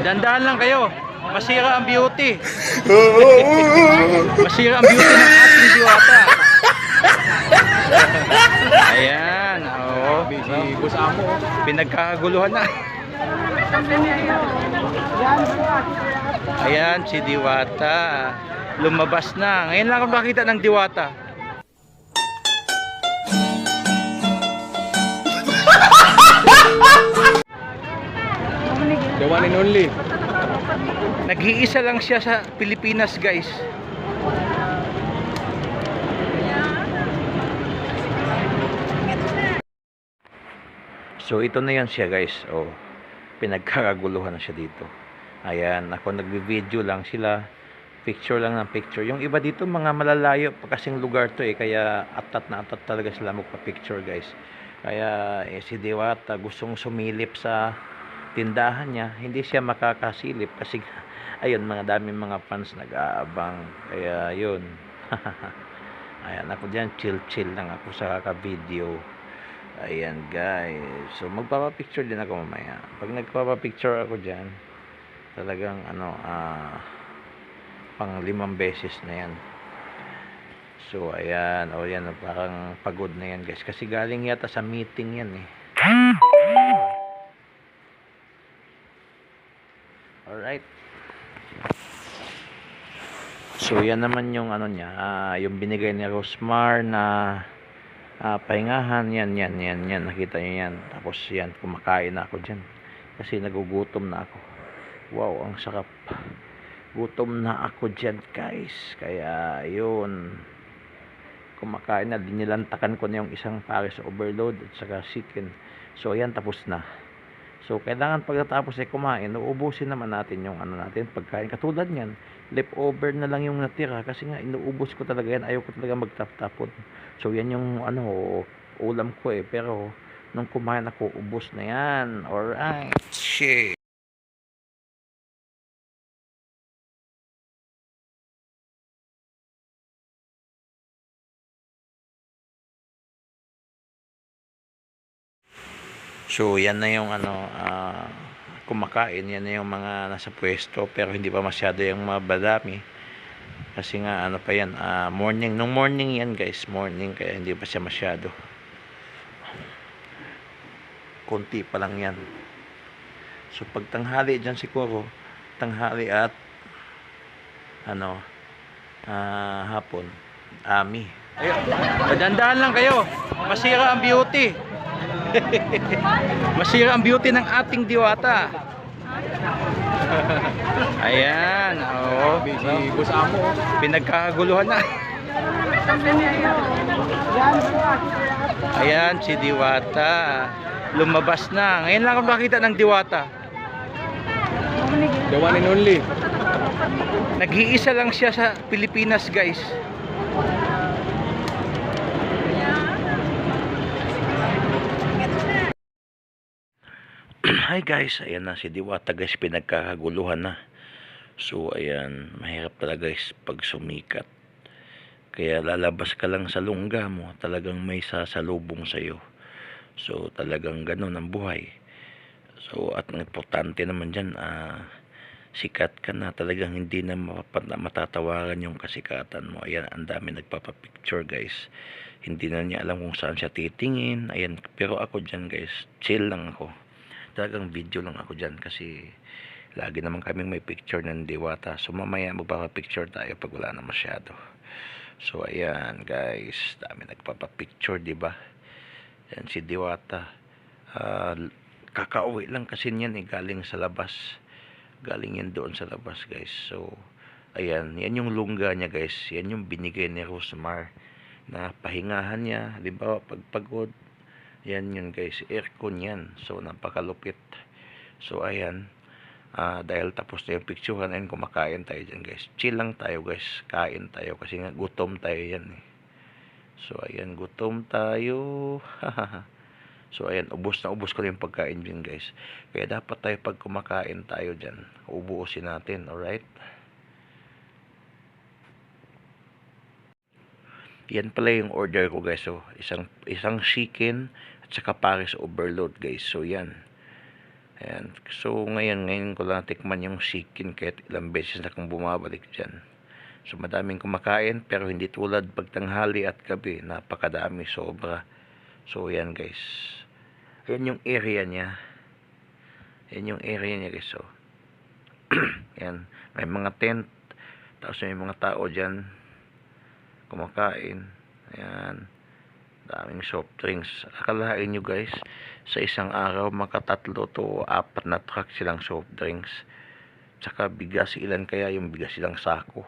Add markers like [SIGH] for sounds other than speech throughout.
Dandahan lang kayo. Masira ang beauty. [LAUGHS] Masira ang beauty ng ating diwata. Ayan, oo. Si Boss Amo. Pinagkakaguluhan na. Ayan, si Diwata. Lumabas na. Ngayon lang ako makita ng Diwata. The one and only. Nag-iisa lang siya sa Pilipinas, guys. So ito na yan siya guys. Oh, pinagkakaguluhan na siya dito. Ayan, ako nagbi-video lang sila. Picture lang ng picture. Yung iba dito mga malalayo pa kasing lugar to eh kaya atat na atat talaga sila magpa-picture guys. Kaya eh, si Diwata gustong sumilip sa tindahan niya, hindi siya makakasilip kasi ayun mga daming mga fans nag-aabang. Kaya yun. [LAUGHS] Ayan ako diyan chill chill lang ako sa kaka-video. Ayan guys. So magpapa-picture din ako mamaya. Pag nagpapa-picture ako diyan, talagang ano ah pang limang beses na yan. So ayan, o yan parang pagod na yan guys kasi galing yata sa meeting yan eh. Alright. So yan naman yung ano niya, ah, yung binigay ni Rosmar na ah, pahingahan, yan, yan, yan, yan, nakita niyo yan. Tapos yan, kumakain na ako dyan. Kasi nagugutom na ako. Wow, ang sarap. Gutom na ako dyan guys. Kaya yun, kumakain na, dinilantakan ko na yung isang pares overload at saka chicken. So ayan, tapos na. So, kailangan pagkatapos ay kumain, uubusin naman natin yung ano natin, pagkain. Katulad niyan, leftover na lang yung natira kasi nga inuubos ko talaga yan. Ayaw ko talaga magtap-tapon. So, yan yung ano, ulam ko eh. Pero, nung kumain ako, ubos na yan. Alright. Shit. So, yan na yung ano, ah, kumakain. Yan na yung mga nasa pwesto. Pero hindi pa masyado yung mga badami. Kasi nga, ano pa yan, ah, morning. Nung morning yan guys, morning. Kaya hindi pa siya masyado. Kunti pa lang yan. So, pag tanghali dyan siguro, tanghali at ano, ah, hapon, ami. Ayun, dandahan lang kayo. Masira ang beauty. [LAUGHS] Masira ang beauty ng ating diwata. [LAUGHS] Ayan, oo. Si Boss Amo. Pinagkakaguluhan na. Ayan, si Diwata. Lumabas na. Ngayon lang ako nakita ng Diwata. The one and only. Nag-iisa lang siya sa Pilipinas, guys. Hi guys, ayan na si Diwata guys, pinagkakaguluhan na. So ayan, mahirap talaga guys pag sumikat. Kaya lalabas ka lang sa lungga mo, talagang may sasalubong sa'yo. So talagang ganun ang buhay. So at ang importante naman dyan, ah, sikat ka na, talagang hindi na matatawaran yung kasikatan mo. Ayan, ang dami nagpapapicture guys. Hindi na niya alam kung saan siya titingin. Ayan, pero ako dyan guys, chill lang ako talagang video lang ako dyan kasi lagi naman kaming may picture ng diwata. So mamaya magpapapicture tayo pag wala na masyado. So ayan guys. Dami nagpapapicture di ba? Yan si diwata. Ah, kakauwi lang kasi niyan eh. Galing sa labas. Galing yan doon sa labas guys. So ayan. Yan yung lungga niya guys. Yan yung binigay ni Rosmar na pahingahan niya. Halimbawa pag pagod yan yun guys, aircon yan. So napakalupit. So ayan, ah, dahil tapos na yung picturean, ayun kumakain tayo dyan guys. Chill lang tayo guys, kain tayo kasi nga gutom tayo yan eh. So ayan, gutom tayo. [LAUGHS] so ayan, ubos na ubos ko yung pagkain dyan guys. Kaya dapat tayo pag kumakain tayo dyan, ubuusin natin, alright? Yan pala yung order ko guys. So, isang isang chicken at saka pares overload guys. So yan. Ayan. So, ngayon, ngayon ko lang tikman yung chicken kahit ilang beses na kong bumabalik dyan. So, madaming kumakain pero hindi tulad pagtanghali at gabi. Napakadami, sobra. So, ayan guys. Ayan yung area niya. Ayan yung area niya guys. So, [CLEARS THROAT] ayan. May mga tent. Tapos may mga tao dyan. Kumakain. Ayan. Daming soft drinks. Akalain nyo guys, sa isang araw makatatlo to apat na truck silang soft drinks. Tsaka bigas, ilan kaya yung bigas silang sako.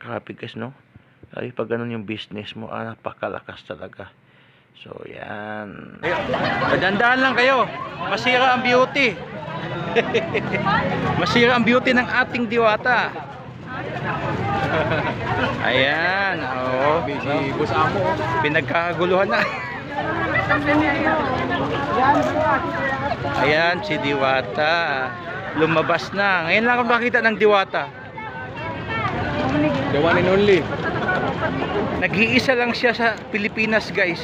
Grabe guys, no? Ay, pag ganun yung business mo, ah, napakalakas talaga. So, yan. Madandaan lang kayo. Masira ang beauty. [LAUGHS] Masira ang beauty ng ating diwata. [LAUGHS] Ayan, oo. Si Boss Amo. Pinagkakaguluhan na. Ayan, si Diwata. Lumabas na. Ngayon lang ako nakita ng Diwata. The one and only. Nag-iisa lang siya sa Pilipinas, guys.